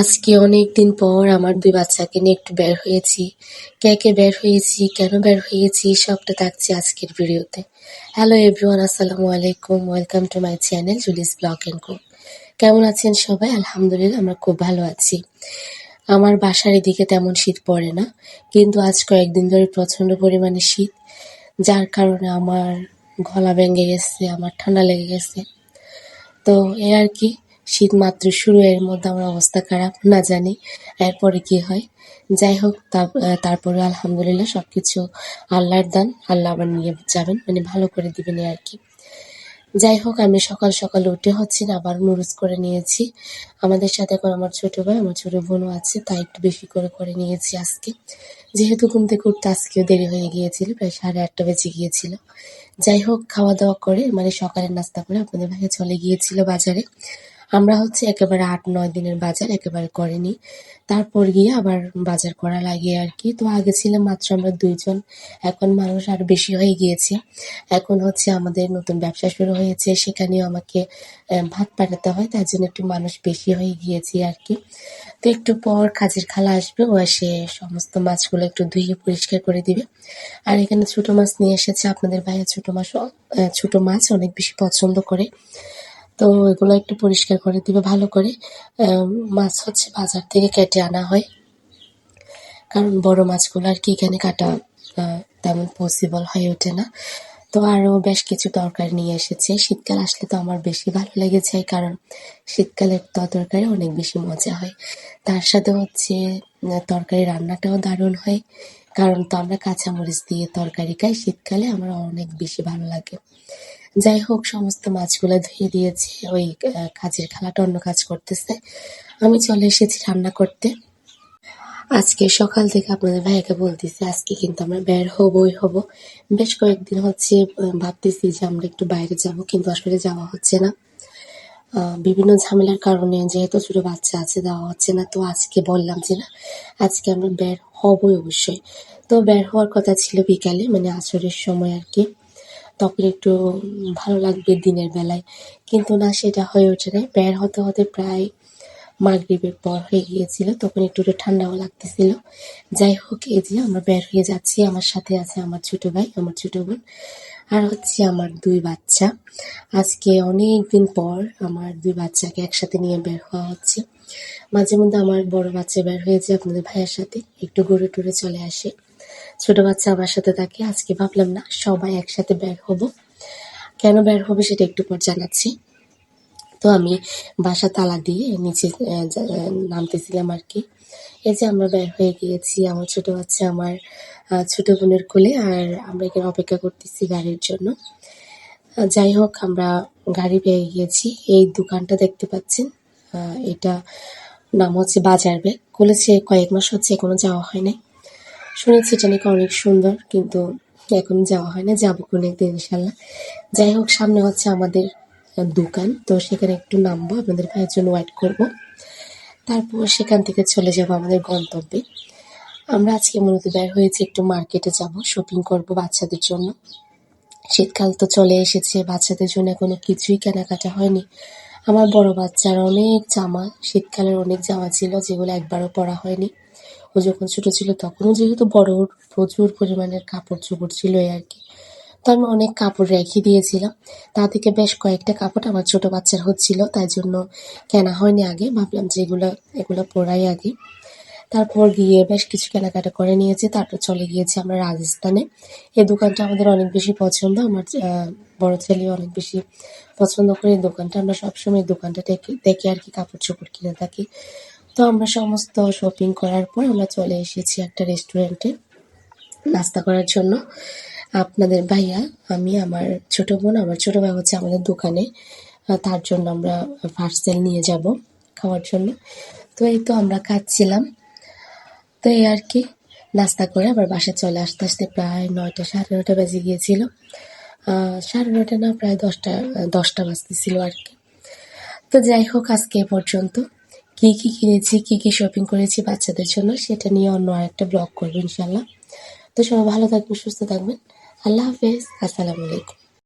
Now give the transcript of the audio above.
আজকে অনেক দিন পর আমার দুই বাচ্চাকে নিয়ে একটু বের হয়েছি। কে কে বের হয়েছি, কেন বের হয়েছি, সবটা থাকছে আজকের ভিডিওতে। হ্যালো এভরিওয়ান আসসালামু আলাইকুম। Welcome to my channel Juli's blog and co কেমন আছেন সবাই? আলহামদুলিল্লাহ, আমরা খুব ভালো আছি। আমার বাসার এদিকে তেমন শীত পড়ে না, কিন্তু আজ কয়েকদিন ধরে প্রচণ্ড পরিমাণে শীত, যার কারণে আমার গলা ভেঙে গেছে, আমার ঠান্ডা লেগে গেছে। তো এ আর কি শীত মাত্র শুরু, এর মধ্যে আমার অবস্থা খারাপ, না জানি। এরপরে কি হয়? যাই হোক তারপরে আলহামদুলিল্লাহ সব কিছু আল্লাহর দান, আল্লাহ আবার নিয়ে যাবেন মানে ভালো করে দিবেন আর কি। যাই হোক, আমি সকাল সকাল উঠে হচ্ছে না, আবার নুরুজ করে নিয়েছি। আমাদের সাথে এখন আমার ছোট ভাই, আমার ছোট বোনও আছে, তাই একটু বেশি করে করে নিয়েছি আজকে। যেহেতু ঘুম থেকে উঠতে আজকেও দেরি হয়ে গিয়েছিল, প্রায় সাড়ে আটটা বেজে গিয়েছিল। যাই হোক, খাওয়া দাওয়া করে মানে সকালের নাস্তা করে আপনাদের ভাইয়ে চলে গিয়েছিল বাজারে। আমরা হচ্ছে একেবারে আট, নয় দিনের বাজার একেবারে করিনি। তারপর গিয়ে আবার বাজার করা লাগে আর কি। তো আগে ছিলাম মাত্র আমরা দুইজন। এখন মানুষ আর বেশি হয়ে গিয়েছে। এখন হচ্ছে আমাদের নতুন ব্যবসা শুরু হয়েছে। সেখানেও আমাকে ভাত পাঠাতে হয়। তার জন্য একটু মানুষ বেশি হয়ে গিয়েছে আর কি। তো একটু পর কাজের খালা আসবে। ও এসে সমস্ত মাছগুলো একটু ধুয়ে পরিষ্কার করে দিবে। আর এখানে ছোট মাছ নিয়ে এসেছে। আপনাদের ভাইয়া ছোট মাছ ছোট মাছ অনেক বেশি পছন্দ করে। তো এগুলো একটু পরিষ্কার করে দিবে, ভালো করে। মাছ হচ্ছে বাজার থেকে কেটে আনা হয়। কারণ বড় মাছগুলো আর কি এখানে কাটা তেমন পসিবল হয়ে ওঠে না। তো আরও বেশ কিছু তরকারি নিয়ে এসেছে। শীতকাল আসলে তো আমার বেশি ভালো লেগেছে কারণ শীতকালের তরকারি অনেক বেশি মজা হয়। তার সাথে হচ্ছে তরকারি রান্নাটাও দারুণ হয়। কারণ তো আমরা কাঁচামরিচ দিয়ে তরকারি খাই, শীতকালে আমার অনেক বেশি ভালো লাগে। যাই হোক, সমস্ত মাছগুলো ধুয়ে দিয়েছে, ওই কাজের খালাটা অন্য কাজ করতেছে। আমি চলে এসেছি রান্না করতে। আজকে সকাল থেকে আপনাদের ভাইকে বলতেছি, আজকে কিন্তু আমরা বের হবই হব। বেশ কয়েকদিন হচ্ছে ভাবতেছি যে আমরা একটু বাইরে যাব, কিন্তু আসলে যাওয়া হচ্ছে না। বিভিন্ন ঝামেলার কারণে যেহেতু ছোট বাচ্চা আছে দেওয়া হচ্ছে না, তো আজকে বললাম যে না, আজকে আমরা বের হবই অবশ্যই। তো বের হওয়ার কথা ছিল বিকালে মানে আসরের সময় আর কি। তখন একটু ভালো লাগবে দিনের বেলায়। কিন্তু না, সেটা হয়ে ওঠে না বের হতে হতে প্রায় মাগরীবের পর হয়ে গিয়েছিল। তখন একটু একটু ঠান্ডাও লাগতেছিল। যাই হোক, এই যে আমরা বের হয়ে যাচ্ছি। আমার সাথে আছে আমার ছোট ভাই, আমার ছোট বোন আর হচ্ছে আমার দুই বাচ্চা। আজকে অনেক দিন পর আমার দুই বাচ্চাকে একসাথে নিয়ে বের হওয়া হচ্ছে। মাঝে মধ্যে আমার বড় বাচ্চা বের হয়েছে আপনাদের ভাইয়ের সাথে। একটু ঘুরে টুরে চলে আসে। ছোট বাচ্চা আমার সাথে থাকে, আজকে ভাবলাম না, সবাই একসাথে বের হব। কেন বের হবে সেটা একটু পর জানাচ্ছি। তো আমি বাসা তালা দিয়ে নিচে নামতেছিলাম আর কি। এই যে আমরা বের হয়ে গিয়েছি, আমার ছোট বাচ্চা আমার ছোট বোনের কোলে, আর আমরা এখানে অপেক্ষা করতেছি গাড়ির জন্য। যাই হোক, আমরা গাড়ি পেয়ে গিয়েছি। এই দোকানটা দেখতে পাচ্ছেন এটা নাম হচ্ছে বাজার ব্যাগ। খুলেছে কয়েক মাস হচ্ছে, এখনও যাওয়া হয় নাই। শুনেছি এটা নাকি অনেক সুন্দর, কিন্তু এখন যাওয়া হয় না, যাব কোনো একদিন ইনশাল্লাহ। যাই হোক, সামনে হচ্ছে আমাদের দোকান, তো সেখানে একটু নামবো, আপনাদের ভাইয়ের জন্য ওয়েট করব। তারপর সেখান থেকে চলে যাব আমাদের গন্তব্যে। আমরা আজকে মূলত বের হয়েছি একটু মার্কেটে যাব শপিং করব বাচ্চাদের জন্য। শীতকাল তো চলে এসেছে, বাচ্চাদের জন্য কোনো কিছুই কেনাকাটা হয়নি। আমার বড় বাচ্চার অনেক জামা, শীতকালের অনেক জামা ছিল, যেগুলো একবারও পরা হয়নি। ও যখন ছোট ছিল তখনও যেহেতু বড় প্রচুর পরিমাণের কাপড় চোপড় ছিল আর কি। তো আমি অনেক কাপড় রেখে দিয়েছিলাম। তা থেকে বেশ কয়েকটা কাপড় আমার ছোট বাচ্চার হচ্ছিল, তাই জন্য কেনা হয়নি আগে। ভাবলাম যে এগুলো এগুলো পরাই আগে। তারপর গিয়ে বেশ কিছু কেনাকাটা করে নিয়েছি, তারপর চলে গিয়েছি আমরা রাজস্থানে। এই দোকানটা আমাদের অনেক বেশি পছন্দ, আমার বড় ছেলে অনেক বেশি পছন্দ করে। এই দোকানটা আমরা সবসময় দোকানটা দেখে দেখে আর কি কাপড় চোপড় কিনে থাকি। তো আমরা সমস্ত শপিং করার পর আমরা চলে এসেছি একটা রেস্টুরেন্টে নাস্তা করার জন্য। আপনাদের ভাইয়া, আমি, আমার ছোট বোন, আমার ছোট ভাই হচ্ছে আমাদের দোকানে। তার জন্য আমরা পার্সেল নিয়ে যাব খাওয়ার জন্য। তো এই তো আমরা খাচ্ছিলাম। তো এই আর কি, নাস্তা করে আবার বাসায় চলে আসতে আসতে প্রায় নয়টা, সাড়ে নয়টা বেজে গিয়েছিল। সাড়ে নয়টা না, প্রায় দশটা দশটা বাজতেছিল আর কি। তো যাই হোক, আজকে এ পর্যন্ত। কি কি কিনেছি, কি কি শপিং করেছি বাচ্চাদের জন্য, সেটা নিয়ে অন্য আরেকটা ব্লগ করব ইনশাল্লাহ তো সবাই ভালো থাকবেন, সুস্থ থাকবেন। আল্লাহ হাফেজ, আসসালামু আলাইকুম।